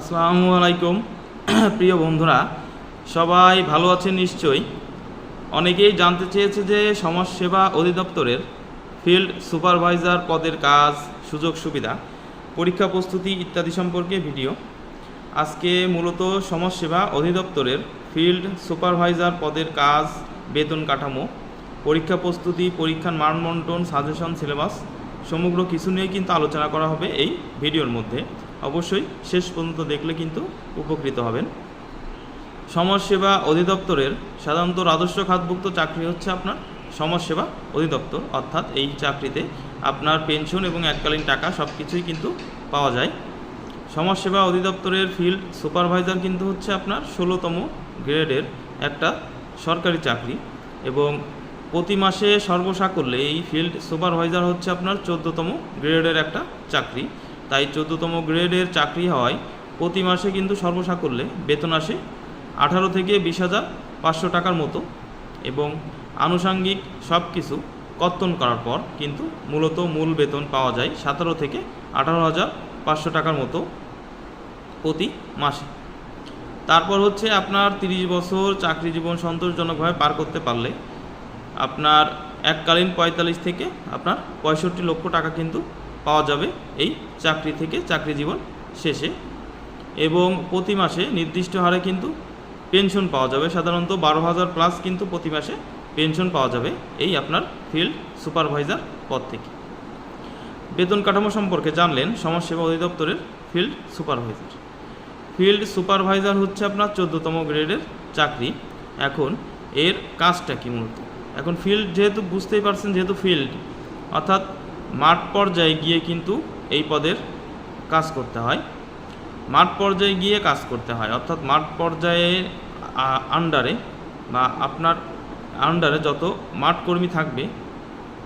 আসসালামু আলাইকুম। প্রিয় বন্ধুরা, সবাই ভালো আছেন নিশ্চয়ই? অনেকেই জানতে চেয়েছে যে সমাজসেবা অধিদপ্তরের ফিল্ড সুপারভাইজার পদের কাজ, সুযোগ সুবিধা, পরীক্ষা প্রস্তুতি ইত্যাদি সম্পর্কে ভিডিও। আজকে মূলত সমাজসেবা অধিদপ্তরের ফিল্ড সুপারভাইজার পদের কাজ, বেতন কাঠামো, পরীক্ষা প্রস্তুতি, পরীক্ষার মানবন্টন, সাজেশন, সিলেবাস, সমগ্র কিছু নিয়ে কিন্তু আলোচনা করা হবে এই ভিডিওর মধ্যে। অবশ্যই শেষ পর্যন্ত দেখলে কিন্তু উপকৃত হবেন। সমাজসেবা অধিদপ্তরের সাধারণত রাজস্ব খাতভুক্ত চাকরি হচ্ছে আপনার সমাজসেবা অধিদপ্তর, অর্থাৎ এই চাকরিতে আপনার পেনশন এবং এককালীন টাকা সব কিছুই কিন্তু পাওয়া যায়। সমাজসেবা অধিদপ্তরের ফিল্ড সুপারভাইজার কিন্তু হচ্ছে আপনার ষোলোতম গ্রেডের একটা সরকারি চাকরি এবং প্রতি মাসে সর্বসাকল্যে এই ফিল্ড সুপারভাইজার হচ্ছে আপনার চোদ্দোতম গ্রেডের একটা চাকরি। তাই চোদ্দোতম গ্রেডের চাকরি হওয়ায় প্রতি মাসে কিন্তু সর্বসাকল্যে বেতন আসে আঠারো থেকে বিশ হাজার পাঁচশো টাকার মতো এবং আনুষাঙ্গিক সব কিছু কর্তন করার পর কিন্তু মূলত মূল বেতন পাওয়া যায় সতেরো থেকে আঠারো হাজার পাঁচশো টাকার মতো প্রতি মাসে। তারপর হচ্ছে আপনার তিরিশ বছর চাকরি জীবন সন্তোষজনকভাবে পার করতে পারলে আপনার এককালীন পঁয়তাল্লিশ থেকে আপনার পঁয়ষট্টি লক্ষ টাকা কিন্তু পাওয়া যাবে এই চাকরি থেকে চাকরি জীবন শেষে। এবং প্রতি মাসে নির্দিষ্ট হারে কিন্তু পেনশন পাওয়া যাবে। সাধারণত বারো হাজার প্লাস কিন্তু প্রতি মাসে পেনশন পাওয়া যাবে এই আপনার ফিল্ড সুপারভাইজার পদ থেকে। বেতন কাঠামো সম্পর্কে জানলেন সমাজসেবা অধিদপ্তরের ফিল্ড সুপারভাইজার ফিল্ড সুপারভাইজার হচ্ছে আপনার চোদ্দোতম গ্রেডের চাকরি। এখন এর কাজটা কি মূলত? এখন ফিল্ড যেহেতু বুঝতেই পারছেন, যেহেতু ফিল্ড অর্থাৎ মাঠ পর্যায়ে গিয়ে কিন্তু এই পদের কাজ করতে হয়। মাঠ পর্যায়ে গিয়ে কাজ করতে হয়। অর্থাৎ মাঠ পর্যায়ে আন্ডারে বা আপনার আন্ডারে যত মাঠ কর্মী থাকবে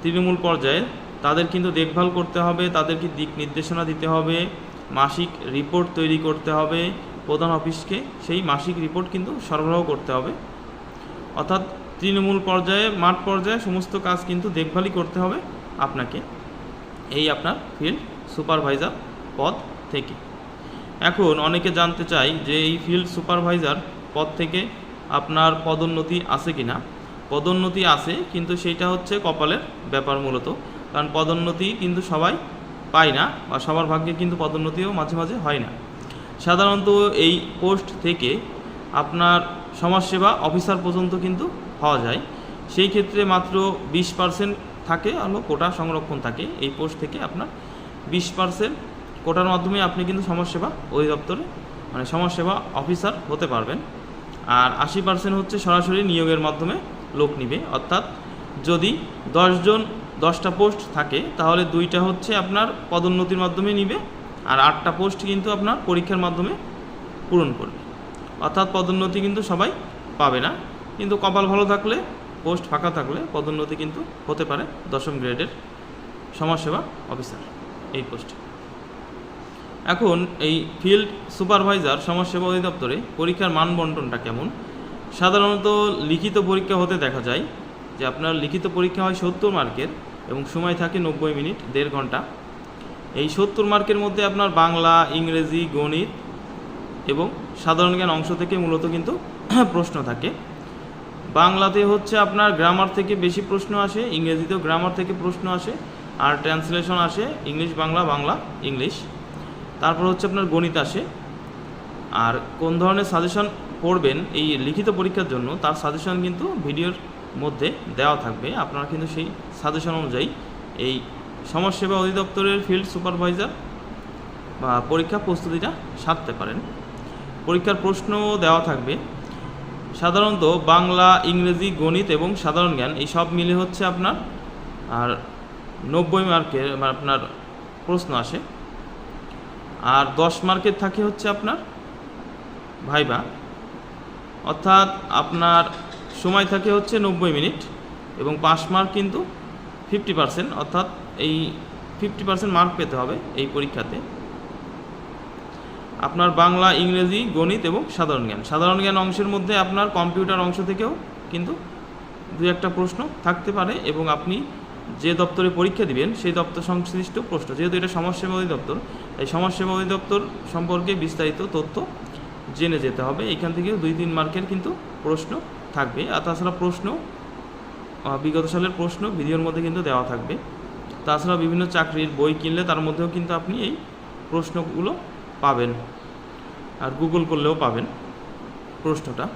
তৃণমূল পর্যায়ে, তাদের কিন্তু দেখভাল করতে হবে, তাদেরকে দিক নির্দেশনা দিতে হবে, মাসিক রিপোর্ট তৈরি করতে হবে, প্রধান অফিসকে সেই মাসিক রিপোর্ট কিন্তু সরবরাহ করতে হবে। অর্থাৎ তৃণমূল পর্যায়ে, মাঠ পর্যায়ে সমস্ত কাজ কিন্তু দেখভালই করতে হবে আপনাকে। এই আপনার ফিল্ড সুপারভাইজার পদ থেকে। এখন অনেকে জানতে চাই যে এই ফিল্ড সুপারভাইজার পদ থেকে আপনার পদোন্নতি আছে কি না পদোন্নতি আছে, কিন্তু সেইটা হচ্ছে কপালের ব্যাপার মূলত। কারণ পদোন্নতি কিন্তু সবাই পায় না বা সবার ভাগ্যে কিন্তু পদোন্নতিও মাঝে মাঝে হয় না। সাধারণত এই পোস্ট থেকে আপনার সমাজসেবা অফিসার পর্যন্ত কিন্তু হওয়া যায়। সেই ক্ষেত্রে মাত্র বিশ পার্সেন্ট থাকে হলো কোটা সংরক্ষণ থাকে। এই পোস্ট থেকে আপনার বিশ পার্সেন্ট কোটার মাধ্যমে আপনি কিন্তু সমাজসেবা অধিদপ্তরে মানে সমাজসেবা অফিসার হতে পারবেন। আর আশি পার্সেন্ট হচ্ছে সরাসরি নিয়োগের মাধ্যমে লোক নিবে। অর্থাৎ যদি দশজন দশটা পোস্ট থাকে, তাহলে দুইটা হচ্ছে আপনার পদোন্নতির মাধ্যমে নিবে, আর আটটা পোস্ট কিন্তু আপনার পরীক্ষার মাধ্যমে পূরণ করবে। অর্থাৎ পদোন্নতি কিন্তু সবাই পাবে না। কিন্তু কপাল ভালো থাকলে পোস্ট ফাঁকা থাকলে পদোন্নতি কিন্তু হতে পারে দশম গ্রেডের সমাজসেবা অফিসার এই পোস্টে। এখন এই ফিল্ড সুপারভাইজার সমাজসেবা অধিদপ্তরে পরীক্ষার মান বন্টনটা কেমন? সাধারণত লিখিত পরীক্ষা হতে দেখা যায় যে আপনার লিখিত পরীক্ষা হয় সত্তর মার্কের এবং সময় থাকে নব্বই মিনিট, দেড় ঘণ্টা। এই সত্তর মার্কের মধ্যে আপনার বাংলা, ইংরেজি, গণিত এবং সাধারণ জ্ঞান অংশ থেকে মূলত কিন্তু প্রশ্ন থাকে। বাংলাতে হচ্ছে আপনার গ্রামার থেকে বেশি প্রশ্ন আসে, ইংরেজিতেও গ্রামার থেকে প্রশ্ন আসে, আর ট্রান্সলেশন আসে, ইংলিশ বাংলা বাংলা, ইংলিশ। তারপর হচ্ছে আপনার গণিত আসে। আর কোন ধরনের সাজেশন পড়বেন এই লিখিত পরীক্ষার জন্য, তার সাজেশন কিন্তু ভিডিওর মধ্যে দেওয়া থাকবে। আপনারা কিন্তু সেই সাজেশন অনুযায়ী এই সমাজসেবা অধিদপ্তরের ফিল্ড সুপারভাইজার বা পরীক্ষা প্রস্তুতিটা সারতে পারেন। পরীক্ষার প্রশ্ন দেওয়া থাকবে। সাধারণত বাংলা, ইংরেজি, গণিত এবং সাধারণ জ্ঞান, এই সব মিলে হচ্ছে আপনার, আর নব্বই মার্কের আপনার প্রশ্ন আসে। আর দশ মার্কের থাকে হচ্ছে আপনার ভাইবা। অর্থাৎ আপনার সময় থাকে হচ্ছে নব্বই মিনিট এবং পাঁচ মার্ক কিন্তু ফিফটি পার্সেন্ট, অর্থাৎ এই ফিফটি পার্সেন্ট মার্ক পেতে হবে এই পরীক্ষাতে। আপনার বাংলা, ইংরেজি, গণিত এবং সাধারণ জ্ঞান। সাধারণ জ্ঞান অংশের মধ্যে আপনার কম্পিউটার অংশ থেকেও কিন্তু দু একটা প্রশ্ন থাকতে পারে এবং আপনি যে দপ্তরে পরীক্ষা দিবেন, সেই দপ্তর সংশ্লিষ্ট প্রশ্ন, যেহেতু এটা সমাজসেবা অধিদপ্তর এই সমাজসেবা অধিদপ্তর সম্পর্কে বিস্তারিত তথ্য জেনে যেতে হবে। এখান থেকেও দুই, তিন মার্কের কিন্তু প্রশ্ন থাকবে। আর তাছাড়া প্রশ্ন বিগত সালের প্রশ্ন ভিডিওর মধ্যে কিন্তু দেওয়া থাকবে। তাছাড়া বিভিন্ন চাকরির বই কিনলে তার মধ্যেও কিন্তু আপনি এই প্রশ্নগুলো পাবেন। আর গুগল করলেও পাবেন প্রশ্নটা।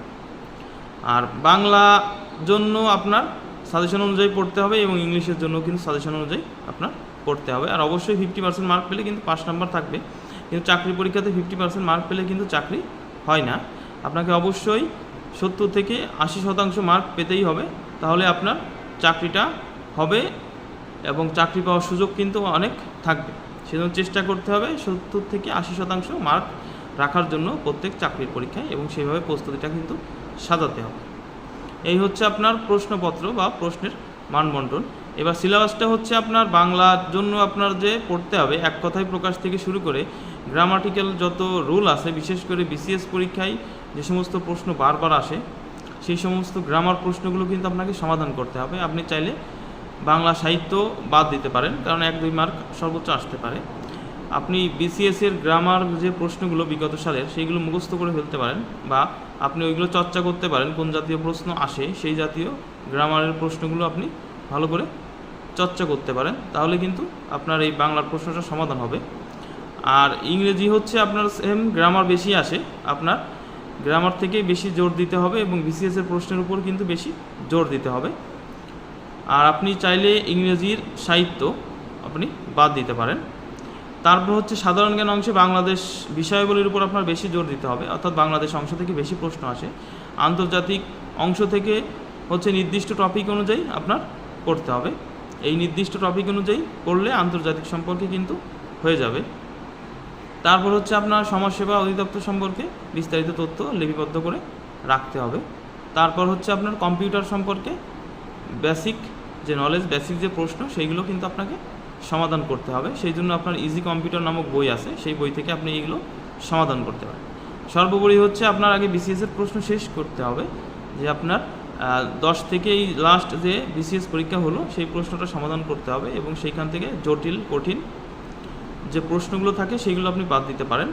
আর বাংলা জন্য আপনার সাজেশন অনুযায়ী পড়তে হবে এবং ইংলিশের জন্য কিন্তু সাজেশন অনুযায়ী আপনার পড়তে হবে। আর অবশ্যই ফিফটি পার্সেন্ট মার্ক পেলে কিন্তু পাঁচ নাম্বার থাকবে। কিন্তু চাকরি পরীক্ষাতে ফিফটি পার্সেন্ট মার্ক পেলে কিন্তু চাকরি হয় না। আপনাকে অবশ্যই সত্তর থেকে আশি শতাংশ মার্ক পেতেই হবে। তাহলে আপনার চাকরিটা হবে এবং চাকরি পাওয়ার সুযোগ কিন্তু অনেক থাকবে। সেজন্য চেষ্টা করতে হবে সত্তর থেকে আশি শতাংশ মার্ক রাখার জন্য প্রত্যেক চাকরির পরীক্ষায় এবং সেইভাবে প্রস্তুতিটা কিন্তু সাজাতে হবে। এই হচ্ছে আপনার প্রশ্নপত্র বা প্রশ্নের মানবন্টন এবার সিলেবাসটা হচ্ছে আপনার বাংলার জন্য আপনার যে পড়তে হবে, এক কথায় প্রকাশ থেকে শুরু করে গ্রামাটিক্যাল যত রুল আছে, বিশেষ করে বিসিএস পরীক্ষায় যে সমস্ত প্রশ্ন বারবার আসে, সেই সমস্ত গ্রামার প্রশ্নগুলো কিন্তু আপনাকে সমাধান করতে হবে। আপনি চাইলে বাংলা সাহিত্য বাদ দিতে পারেন, কারণ এক দুই মার্ক সর্বোচ্চ আসতে পারে। আপনি বিসিএস এর গ্রামার যে প্রশ্নগুলো বিগত সালের, সেইগুলো মুখস্থ করে ফেলতে পারেন বা আপনি ওইগুলো চর্চা করতে পারেন, কোন জাতীয় প্রশ্ন আসে সেই জাতীয় গ্রামারের প্রশ্নগুলো আপনি ভালো করে চর্চা করতে পারেন, তাহলে কিন্তু আপনার এই বাংলার প্রশ্নটা সমাধান হবে। আর ইংরেজি হচ্ছে আপনার সেম গ্রামার বেশি আসে, আপনার গ্রামার থেকে বেশি জোর দিতে হবে এবং বিসিএস এর প্রশ্নের উপর কিন্তু বেশি জোর দিতে হবে। আর আপনি চাইলে ইংরেজির সাহিত্য আপনি বাদ দিতে পারেন। তারপর হচ্ছে সাধারণ জ্ঞান অংশে বাংলাদেশ বিষয়াবলীর উপর আপনার বেশি জোর দিতে হবে, অর্থাৎ বাংলাদেশ অংশ থেকে বেশি প্রশ্ন আসে। আন্তর্জাতিক অংশ থেকে হচ্ছে নির্দিষ্ট টপিক অনুযায়ী আপনার করতে হবে। এই নির্দিষ্ট টপিক অনুযায়ী করলে আন্তর্জাতিক সম্পর্কে কিন্তু হয়ে যাবে। তারপর হচ্ছে আপনার সমাজসেবা অধিদপ্তর সম্পর্কে বিস্তারিত তথ্য লিপিবদ্ধ করে রাখতে হবে। তারপর হচ্ছে আপনার কম্পিউটার সম্পর্কে বেসিক যে নলেজ বেসিক যে প্রশ্ন, সেইগুলো কিন্তু আপনাকে সমাধান করতে হবে। সেই জন্য আপনার ইজি কম্পিউটার নামক বই আছে, সেই বই থেকে আপনি এইগুলো সমাধান করতে পারেন। সর্বোপরি হচ্ছে আপনার আগে বিসিএসের প্রশ্ন শেষ করতে হবে, যে আপনার দশ থেকে এই লাস্ট যে বিসিএস পরীক্ষা হলো, সেই প্রশ্নটা সমাধান করতে হবে এবং সেইখান থেকে জটিল, কঠিন যে প্রশ্নগুলো থাকে সেগুলো আপনি বাদ দিতে পারেন।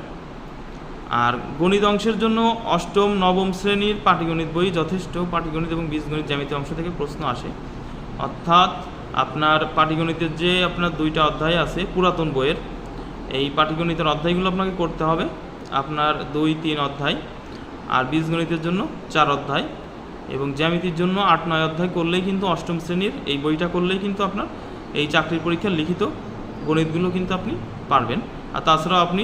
আর গণিত অংশের জন্য অষ্টম, নবম শ্রেণির পাটিগণিত বই যথেষ্ট। পাটিগণিত এবং বীজগণিত জ্যামিতি অংশ থেকে প্রশ্ন আসে। অর্থাৎ আপনার পাটিগণিতের যে আপনার দুইটা অধ্যায় আছে, পুরাতন বইয়ের, এই পাটিগণিতের অধ্যায়গুলো আপনাকে করতে হবে, আপনার দুই, তিন অধ্যায় আর বীজগণিতের জন্য চার অধ্যায় এবং জ্যামিতির জন্য আট, নয় অধ্যায় করলেই কিন্তু অষ্টম শ্রেণির এই বইটা করলেই কিন্তু আপনার এই চাকরির পরীক্ষার লিখিত গণিতগুলো কিন্তু আপনি পারবেন। আর তাছাড়াও আপনি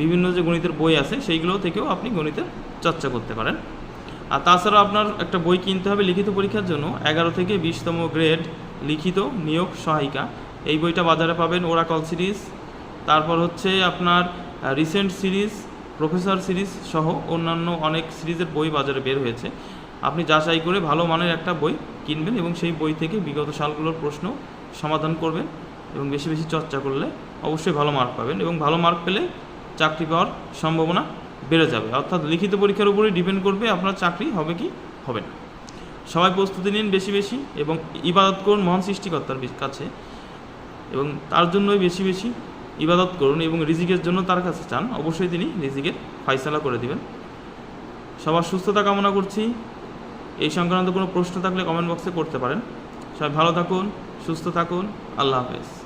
বিভিন্ন যে গণিতের বই আছে সেইগুলো থেকেও আপনি গণিতের চর্চা করতে পারেন। আর তাছাড়া আপনার একটা বই কিনতে হবে লিখিত পরীক্ষার জন্য, এগারো থেকে বিশতম গ্রেড লিখিত নিয়োগ সহায়িকা। এই বইটা বাজারে পাবেন ওরাকল সিরিজ, তারপর হচ্ছে আপনার রিসেন্ট সিরিজ, প্রফেসর সিরিজ সহ অন্যান্য অনেক সিরিজের বই বাজারে বের হয়েছে। আপনি যাচাই করে ভালো মানের একটা বই কিনবেন এবং সেই বই থেকে বিগত সালগুলোর প্রশ্ন সমাধান করবেন এবং বেশি বেশি চর্চা করলে অবশ্যই ভালো মার্ক পাবেন এবং ভালো মার্ক পেলে চাকরি পাওয়ার সম্ভাবনা বেড়ে যাবে। অর্থাৎ লিখিত পরীক্ষার উপরেই ডিপেন্ড করবে আপনার চাকরি হবে কি, হবে না। সবাই প্রস্তুতি নিন বেশি বেশি এবং ইবাদত করুন মহান সৃষ্টিকর্তার কাছে। এবং তার জন্যই বেশি বেশি ইবাদত করুন এবং রিজিকের জন্য তার কাছে চান। অবশ্যই তিনি রিজিকের ফয়সালা করে দিবেন। সবার সুস্থতা কামনা করছি। এই সংক্রান্ত কোনো প্রশ্ন থাকলে কমেন্ট বক্সে করতে পারেন। সবাই ভালো থাকুন, সুস্থ থাকুন। আল্লাহ হাফেজ।